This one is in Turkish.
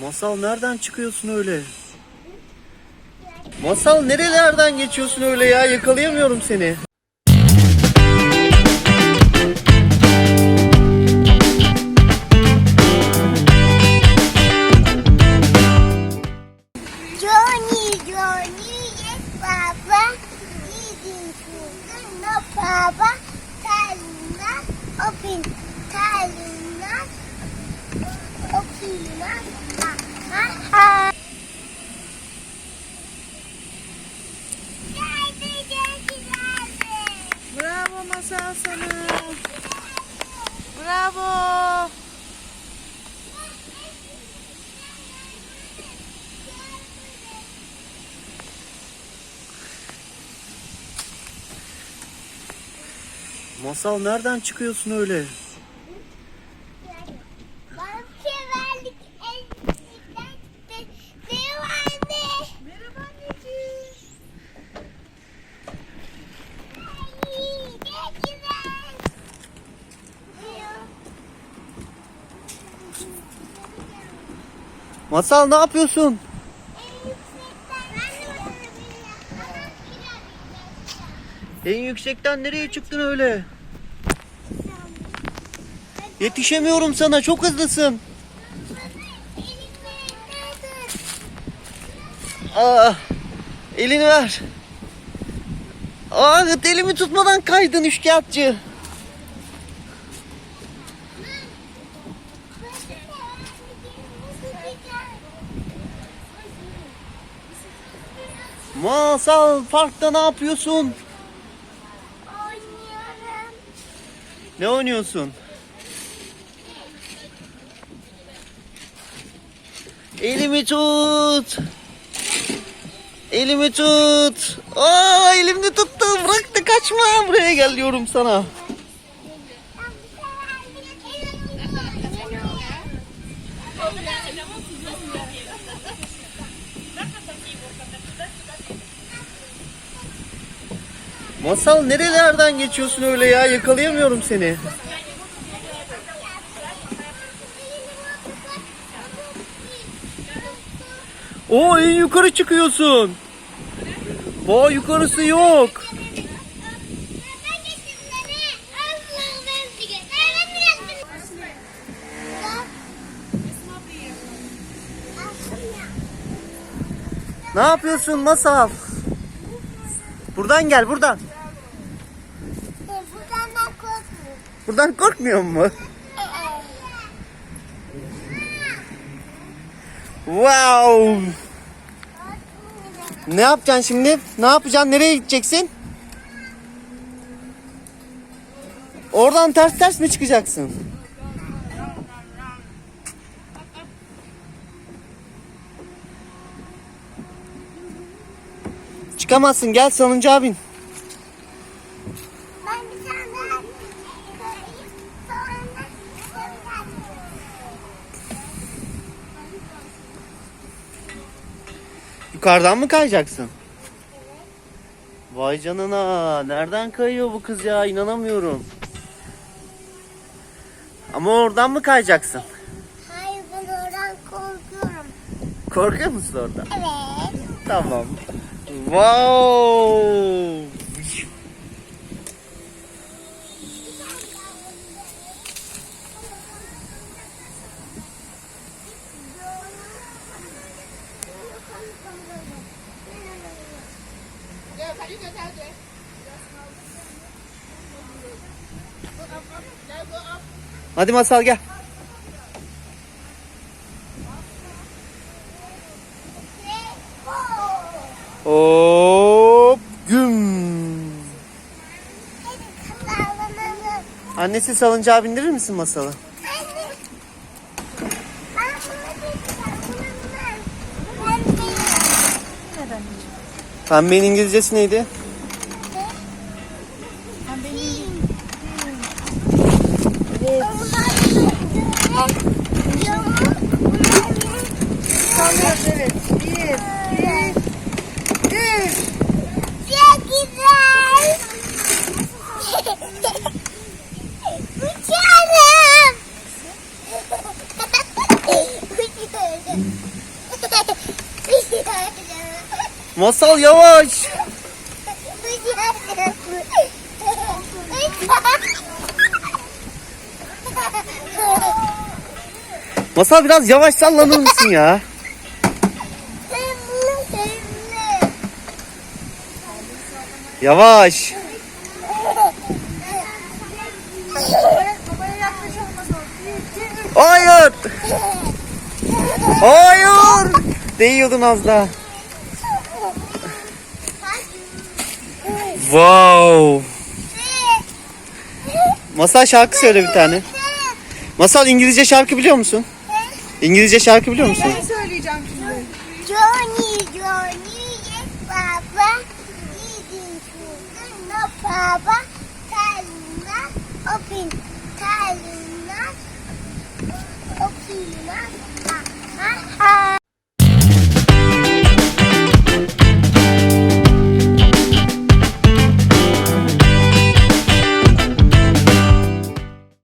Masal nereden çıkıyorsun öyle? Masal nerelerden geçiyorsun öyle ya? Yakalayamıyorum seni. Johnny, Johnny, yes. Eating sugar, no, Papa. Talina, open. Talina, open. Bravo Masal sana. Bravo. Masal nereden çıkıyorsun öyle? Masal ne yapıyorsun? En yüksekten nereye çıktın öyle? Yetişemiyorum sana çok hızlısın. Aa, elini ver. Aa, elimi tutmadan kaydın üçkağıtçı. Masal parkta ne yapıyorsun? Oynuyorum. Ne oynuyorsun? Elimi tut. Elimi tut. Aa elimde tuttu. Bırak da kaçma. Buraya gel diyorum sana. Masal nerelerden geçiyorsun öyle ya? Yakalayamıyorum seni. Oo en yukarı çıkıyorsun. Vay yukarısı yok. Ne yapıyorsun Masal? Buradan gel buradan. Buradan ben korkmuyorum. Buradan korkmuyor mu? Wow. Ne yapacaksın şimdi? Ne yapacaksın? Nereye gideceksin? Oradan ters ters mi çıkacaksın? Çıkamazsın. Gel salıncağa bin. Ben bir tane daha koyayım. Sonra sonra Yukarıdan mı kayacaksın? Vay canına. Nereden kayıyor bu kız ya? İnanamıyorum. Ama oradan mı kayacaksın? Hayır ben oradan korkuyorum. Korkuyor musun oradan? Evet. Tamam. Wow. Hadi masal gel. Hop güm. Annesi salıncağa bindirir misin masalı? Anne. Ben bunu bir sallanalım. Ben de. Pembenin İngilizcesi neydi? Sallıyoruz Masal yavaş. Masal biraz yavaş sallanır mısın ya? Yavaş. Hayır. Hayır. Değiyordun az daha. Wow. Masal şarkı söyle bir tane. Masal İngilizce şarkı biliyor musun? İngilizce şarkı biliyor musun? Ben söyleyeceğim şimdi. Johnny, Johnny, yes, Papa. Eating sugar, no, Papa. Talina, open. Talina, ha.